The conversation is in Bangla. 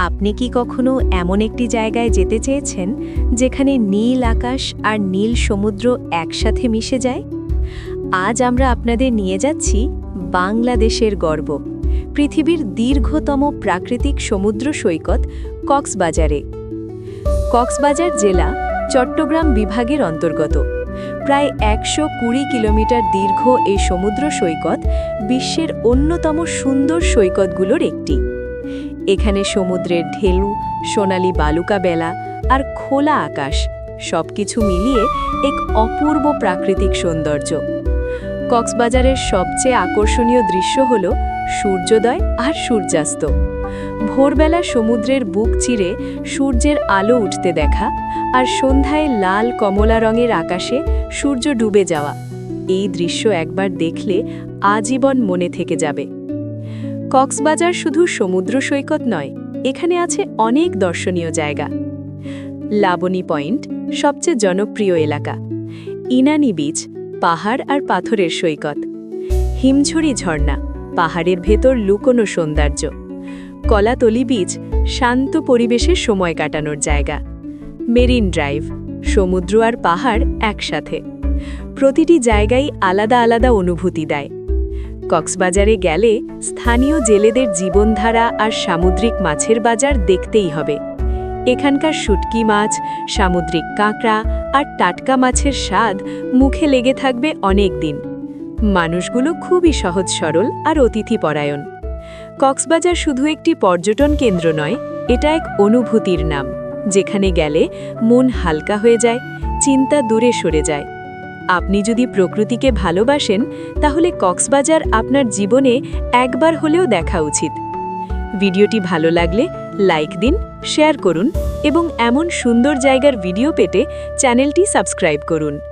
আপনি কি কখনো এমন একটি জায়গায় যেতে চেয়েছেন যেখানে নীল আকাশ আর নীল সমুদ্র একসাথে মিশে যায়? আজ আমরা আপনাদের নিয়ে যাচ্ছি বাংলাদেশের গর্ব, পৃথিবীর দীর্ঘতম প্রাকৃতিক সমুদ্র সৈকত কক্সবাজারে। কক্সবাজার জেলা চট্টগ্রাম বিভাগের অন্তর্গত। প্রায় একশো কুড়ি কিলোমিটার দীর্ঘ এই সমুদ্র সৈকত বিশ্বের অন্যতম সুন্দর সৈকতগুলোর একটি। এখানে সমুদ্রের ঢেলু সোনালি বালুকা বেলা আর খোলা আকাশ, সবকিছু মিলিয়ে এক অপূর্ব প্রাকৃতিক সৌন্দর্য। কক্সবাজারের সবচেয়ে আকর্ষণীয় দৃশ্য হল সূর্যোদয় আর সূর্যাস্ত। ভোরবেলা সমুদ্রের বুক চিরে সূর্যের আলো উঠতে দেখা আর সন্ধ্যায় লাল কমলা রঙের আকাশে সূর্য ডুবে যাওয়া। এই দৃশ্য একবার দেখলে আজীবন মনে থেকে যাবে। কক্সবাজার শুধু সমুদ্র সৈকত নয়, এখানে আছে অনেক দর্শনীয় জায়গা। লাবণী পয়েন্ট, সবচেয়ে জনপ্রিয় এলাকা। ইনানি বিচ, পাহাড় আর পাথরের সৈকত। হিমঝড়ি ঝর্ণা, পাহাড়ের ভেতর লুকোনো সৌন্দর্য। কলাতলি বিচ, শান্ত পরিবেশে সময় কাটানোর জায়গা। মেরিন ড্রাইভ, সমুদ্র আর পাহাড় একসাথে। প্রতিটি জায়গায় আলাদা আলাদা অনুভূতি দেয়। কক্সবাজারে গেলে স্থানীয় জেলেদের জীবনধারা আর সামুদ্রিক মাছের বাজার দেখতেই হবে। এখানকার শুটকি মাছ, সামুদ্রিক কাঁকড়া আর টাটকা মাছের স্বাদ মুখে লেগে থাকবে অনেক দিন। মানুষগুলো খুবই সহজ সরল আর অতিথিপরায়ণ। কক্সবাজার শুধু একটি পর্যটন কেন্দ্র নয়, এটা এক অনুভূতির নাম। যেখানে গেলে মন হালকা হয়ে যায়, চিন্তা দূরে সরে যায়। আপনি যদি প্রকৃতিকে ভালোবাসেন, তাহলে কক্সবাজার আপনার জীবনে একবার হলেও দেখা উচিত। ভিডিওটি ভালো লাগলে লাইক দিন, শেয়ার করুন এবং এমন সুন্দর জায়গার ভিডিও পেতে চ্যানেলটি সাবস্ক্রাইব করুন।